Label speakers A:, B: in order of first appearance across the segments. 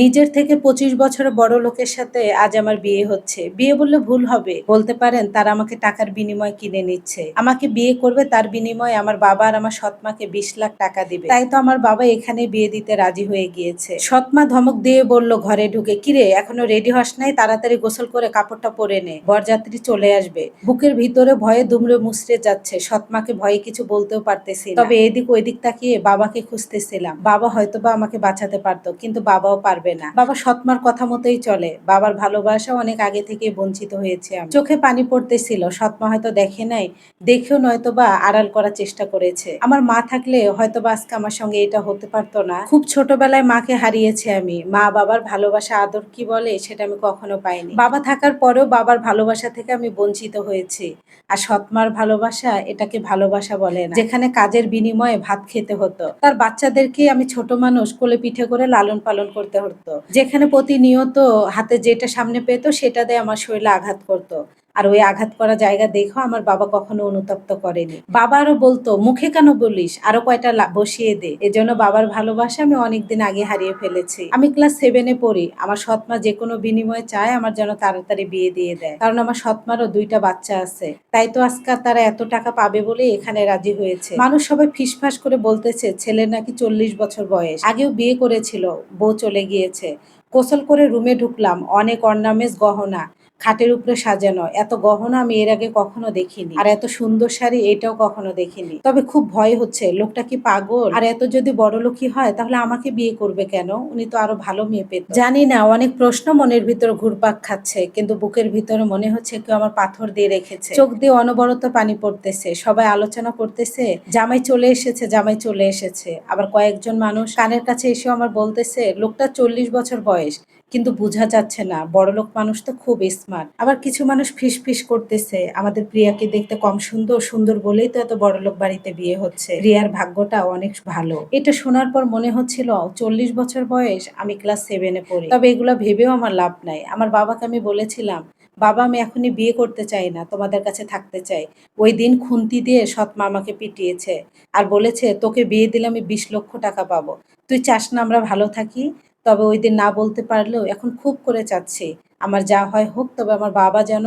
A: নিজের থেকে পঁচিশ বছরের বড় লোকের সাথে আজ আমার বিয়ে হচ্ছে। বিয়ে বললে ভুল হবে। বলতে পারেন, তারা আমাকে টাকার বিনিময়ে কিনে নিচ্ছে। আমাকে বিয়ে করবে, তার বিনিময়ে আমার বাবা আর আমার সৎমাকে বিশ লাখ টাকা দিবে। তাই তো আমার বাবা এখানে বিয়ে দিতে রাজি হয়ে গিয়েছে। সৎমা ধমক দিয়ে বলল, ঘরে ঢুকে। কিরে এখনও রেডি হস নাই? তাড়াতাড়ি গোসল করে কাপড়টা পরে নে। বরযাত্রী চলে আসবে। বুকের ভিতরে ভয়ে দুমড়ে মুচড়ে যাচ্ছে। সৎমাকে ভয়ে কিছু বলতেও পারতেছি তবে এদিক ওইদিক তাকিয়ে বাবাকে খুঁজতেছিলাম। বাবা হয়তোবা আমাকে বাঁচাতে পারতো, কিন্তু বাবাও পারবে না। বাবা সৎমার কথা মতোই চলে। বাবার ভালোবাসা অনেক আগে থেকে বঞ্চিত হয়েছে চোখে পানি পড়তেছিল। সৎমা হয়তো দেখে নাই, দেখেও নয়তো বা আড়াল করার চেষ্টা করেছে। আমার মা থাকলে হয়তোবা আজকে আমার সঙ্গে এটা হতে পারতো না। খুব ছোটবেলায় মাকে হারিয়েছে আমি। মা বাবার ভালোবাসা আদর কি বলে সেটা আমি কখনো পাইনি। বাবা থাকার পরেও বাবার ভালোবাসা থেকে আমি বঞ্চিত হয়েছি। আর সৎমার ভালোবাসা এটাকে ভালোবাসা বলে না। যেখানে কাজের বিনিময়ে ভাত খেতে হতো। তার বাচ্চাদেরকে আমি ছোট মানুষ কোলে পিঠে করে লালন পালন করতে হতো যেখানে প্রতিনিয়ত হাতে যেটা সামনে পেতো সেটা দিয়ে আমার শরীরে আঘাত করতো। আর ওই আঘাত করা জায়গা দেখো, আমার বাবা কখনো অনুতপ্ত করেনি। বাবা আরও বলতো, মুখে কেন বলিস? আরও কয়টা বসিয়ে দে। এজন্য বাবার ভালোবাসা আমি অনেকদিন আগে হারিয়ে ফেলেছি। আমি ক্লাস সেভেনে পড়ি। আমার সৎমা যে কোনো বিনিময়ে চায়, আমার যেন তাড়াতাড়ি বিয়ে দিয়ে দেয়। কারণ আমার সৎমারও দুইটা বাচ্চা আছে। তাই তো আজকাল তারা এত টাকা পাবে বলে এখানে রাজি হয়েছে। মানুষ সবাই ফিসফাস করে বলতেছে ছেলের নাকি চল্লিশ বছর বয়স। আগেও বিয়ে করেছিল, বউ চলে গিয়েছে। গোসল করে রুমে ঢুকলাম। অনেক অর্নামেন্টস গহনা। খাটের উপরে সাজানো। এত গহনা আমি এর আগে কখনো দেখিনি। আর এত সুন্দর শাড়ি এটাও কখনো দেখিনি। তবে খুব ভয় হচ্ছে, লোকটা কি পাগল? আর এত যদি বড় লোকই হয়, তাহলে আমাকে বিয়ে করবে কেন? উনি তো আরও ভালো মেয়ে পেত। জানি না, অনেক প্রশ্ন মনের ভিতর ঘুরপাক খাচ্ছে, কিন্তু বুকের ভিতরে মনে হচ্ছে কেউ আমার পাথর দিয়ে রেখেছে। চোখ দিয়ে অনবরত পানি পড়তেছে, সবাই আলোচনা করতেছে, জামাই চলে এসেছে, জামাই চলে এসেছে। আবার কয়েকজন মানুষ কানের কাছে এসে আমার বলতেছে, লোকটা চল্লিশ বছর বয়স কিন্তু বোঝা যাচ্ছে না। বড়লোক মানুষ তো খুব স্মার্ট আবার কিছু মানুষ ফিস ফিস করতেছে। আমাদের প্রিয়াকে দেখতে কম সুন্দর সুন্দর বলেই তো এত বড়লোক বাড়িতে বিয়ে হচ্ছে। রিয়ার ভাগ্যটা অনেক ভালো। এটা শোনার পর মনে হচ্ছিল, চল্লিশ বছর বয়স, আমি ক্লাস সেভেনে পড়ি। তবে এগুলো ভেবেও আমার লাভ নাই। আমার বাবাকে আমি বলেছিলাম, বাবা, আমি এখনই বিয়ে করতে চাই না, তোমাদের কাছে থাকতে চাই। ওই দিন খুন্তি দিয়ে সৎ মামাকে পিটিয়েছে। আর বলেছে, তোকে বিয়ে দিলে আমি বিশ লক্ষ টাকা পাবো। তুই চাস না আমরা ভালো থাকি? তবে ওই দিন না বলতে পারলেও এখন খুব করে চাচ্ছি। আমার যা হয় হোক, তবে আমার বাবা যেন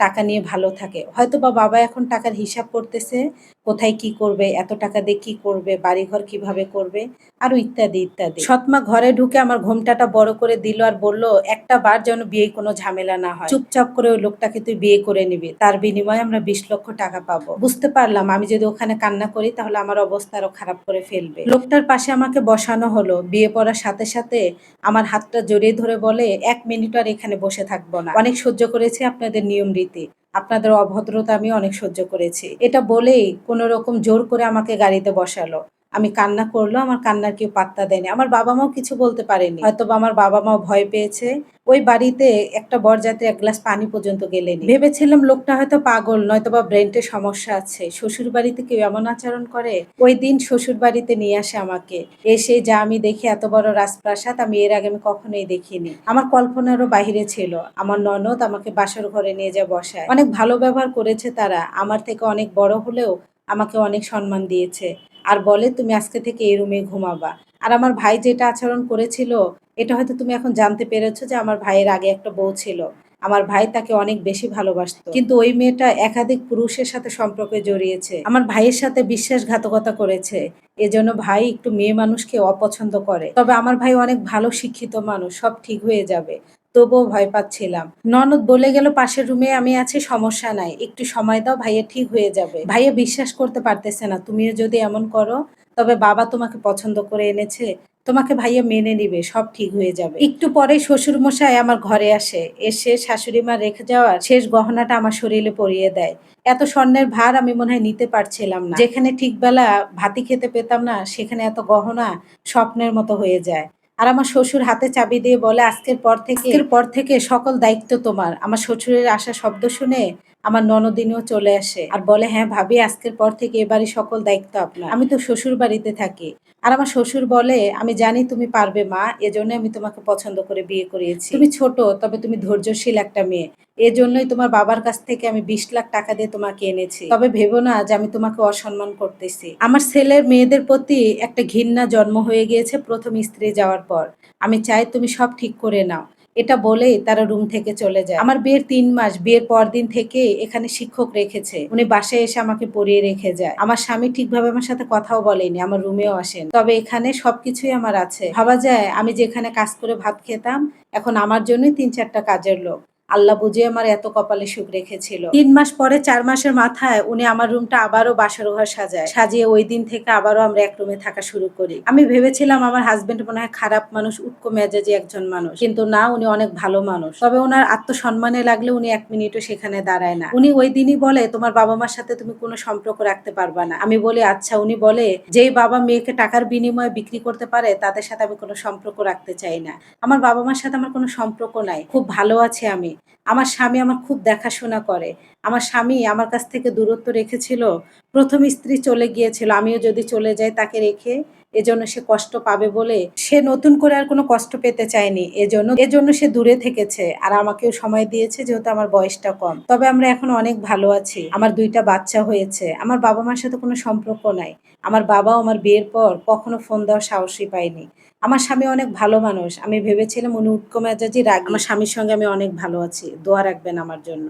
A: টাকা নিয়ে ভালো থাকে। হয়তো বা বাবা এখন টাকার হিসাব করতেছে কোথায় কি করবে, এত টাকা দিয়ে কি করবে, বাড়িঘর কীভাবে করবে, আরও ইত্যাদি ইত্যাদি। সৎমা ঘরে ঢুকে আমার ঘোমটাটা বড় করে দিল আর বলল, একটা বার যেন বিয়ে কোনো ঝামেলা না হয়। চুপচাপ করে ওই লোকটাকে তুই বিয়ে করে নিবি। তার বিনিময়ে আমরা বিশ লক্ষ টাকা পাবো। বুঝতে পারলাম, আমি যদি ওখানে কান্না করি তাহলে আমার অবস্থা আরও খারাপ করে ফেলবে। লোকটার পাশে আমাকে বসানো হলো। বিয়ে পড়ার সাথে সাথে আমার হাতটা জড়িয়ে ধরে বলে, এক মিনিট আর এখানে বসে থাকব না। অনেক সহ্য করেছে আপনাদের নিয়ম রীতি। আপনাদের অভদ্রতা আমি অনেক সহ্য করেছি। এটা বলেই কোনো রকম জোর করে আমাকে গাড়িতে বসালো। আমি কান্না করল আমার কান্নার কেউ পাত্তা দেয়নি। আমার বাবা মাও কিছু বলতে পারেনি। হয়তো আমার বাবা মাও ভয় পেয়েছে। ওই বাড়িতে একটা বরযাত্রী এক গ্লাস পানি পর্যন্ত গেলেনি। ভেবেছিলাম লোকটা হয়তো পাগল নয়তো বা ব্রেনটের সমস্যা আছে। শ্বশুর বাড়িতে কেউ এমন আচরণ করে? ওই দিন শ্বশুর বাড়িতে নিয়ে আসে আমাকে। এসে যা আমি দেখি, এত বড় রাজপ্রাসাদ, আমি এর আগে আমি কখনোই দেখিনি। আমার কল্পনারও বাহিরে ছিল। আমার ননদ আমাকে বাসর ঘরে নিয়ে যা বসায়। অনেক ভালো ব্যবহার করেছে তারা। আমার থেকে অনেক বড় হলেও আমাকে অনেক সম্মান দিয়েছে। আর বলে, তুমি আজকে থেকে এই রুমে ঘুমাবা। আর আমার ভাই যেটা আচরণ করেছিল, এটা হয়তো তুমি এখন জানতে পেরেছ যে আমার ভাইয়ের আগে একটা বউ ছিল। আমার ভাই তাকে অনেক বেশি ভালোবাসতো। কিন্তু ওই মেয়েটা একাধিক পুরুষের সাথে সম্পর্কে জড়িয়েছে। আমার ভাইয়ের সাথে বিশ্বাসঘাতকতা করেছে। এজন্য ভাই একটু মেয়ে মানুষকে অপছন্দ করে। তবে আমার ভাই অনেক ভালো শিক্ষিত মানুষ, সব ঠিক হয়ে যাবে। তবুও ভয় পাচ্ছিলাম। ননদ বলে গেল, পাশের রুমে আমি আছি, সমস্যা নাই। একটু সময় দাও, ভাইয়া ঠিক হয়ে যাবে। ভাইয়া বিশ্বাস করতে পারতেছে না, তুমিও যদি এমন করো, তবে বাবা তোমাকে পছন্দ করে এনেছে, তোমাকে ভাইয়া মেনে নিবে, সব ঠিক হয়ে যাবে। একটু পরে শ্বশুর মশাই আমার ঘরে আসে। এসে শাশুড়ি মা রেখে যাওয়ার শেষ গহনাটা আমার শরীরে পরিয়ে দেয়। এত স্বর্ণের ভার আমি মনে হয় নিতে পারছিলাম না। যেখানে ঠিক বেলা ভাতি খেতে পেতাম না, সেখানে এত গহনা স্বপ্নের মতো হয়ে যায়। আর আমার শ্বশুর হাতে চাবি দিয়ে বলে, আজকের পর থেকে পর থেকে সকল দায়িত্ব তোমার। আমার শ্বশুরের আসা শব্দ শুনে আমার ননদিনও চলে আসে আর বলে হ্যাঁ ভাবি, আজকের পর থেকে এ বাড়ির সকল দায়িত্ব আপনার। আমি তো শ্বশুর বাড়িতে থাকি। আর আমার শ্বশুর বলে, আমি জানি তুমি পারবে মা এজন্য আমি তোমাকে পছন্দ করে বিয়ে করিয়েছি। তুমি ছোট, তবে তুমি ধৈর্যশীল একটা মেয়ে। এজন্যই তোমার বাবার কাছ থেকে আমি বিশ লাখ টাকা দিয়ে তোমাকে এনেছি। তবে ভেবো না যে আমি তোমাকে অসম্মান করতেছি। আমার ছেলের মেয়েদের প্রতি একটা ঘৃণা জন্ম হয়ে গিয়েছে প্রথম স্ত্রী যাওয়ার পর। আমি চাই তুমি সব ঠিক করে নাও। এটা বলে তারা রুম থেকে চলে যায়। আমার বিয়ের তিন মাস, বিয়ের পর দিন থেকে এখানে শিক্ষক রেখেছে। উনি বাসায় এসে আমাকে পড়িয়ে রেখে যায়। আমার স্বামী ঠিকভাবে আমার সাথে কথাও বলেনি, আমার রুমেও আসেন। তবে এখানে সবকিছুই আমার আছে। ভাবা যায়, আমি যেখানে কাজ করে ভাত খেতাম, এখন আমার জন্যই তিন চারটা কাজের লোক। আল্লাহ বুঝে আমার এত কপালে সুখ রেখেছিল। তিন মাস পরে, চার মাসের মাথায় উনি আমার রুমটা আবারও বাসার ঘর সাজায়। সাজিয়ে ওই দিন থেকে আবারও আমরা এক রুমে থাকা শুরু করি। আমি ভেবেছিলাম আমার হাজবেন্ড মনে হয় খারাপ মানুষ, উটকো মেজাজি একজন মানুষ। কিন্তু না, উনি অনেক ভালো মানুষ। তবে ওনার আত্মসম্মানে লাগলে উনি এক মিনিটও সেখানে দাঁড়ায় না। উনি ওই দিনই বলে, তোমার বাবা মার সাথে তুমি কোনো সম্পর্ক রাখতে পারবা না। আমি বলি আচ্ছা। উনি বলে, যেই বাবা মেয়েকে টাকার বিনিময়ে বিক্রি করতে পারে, তাদের সাথে আমি কোনো সম্পর্ক রাখতে চাই না। আমার বাবা মার সাথে আমার কোনো সম্পর্ক নাই। খুব ভালো আছি আমি। আমার স্বামী আমার খুব দেখাশোনা করে। আমার স্বামী আমার কাছ থেকে দূরত্ব রেখেছিল। প্রথম স্ত্রী চলে গিয়েছিল, আমিও যদি চলে যাই তাকে রেখে এজন্য সে কষ্ট পাবে বলে সে নতুন করে আর কোনো কষ্ট পেতে চায়নি। এজন্য এজন্য সে দূরে থেকেছে আর আমাকেও সময় দিয়েছে যেহেতু আমার বয়সটা কম। তবে আমরা এখন অনেক ভালো আছি। আমার দুইটা বাচ্চা হয়েছে। আমার বাবা মার সাথে কোনো সম্পর্ক নাই। আমার বাবাও আমার বিয়ের পর কখনো ফোন দেওয়ার সাহসই পায়নি। আমার স্বামী অনেক ভালো মানুষ। আমি ভেবেছিলাম উনি উৎকো মেজাজি রাগ। আমার স্বামীর সঙ্গে আমি অনেক ভালো আছি। দোয়া রাখবেন আমার জন্য।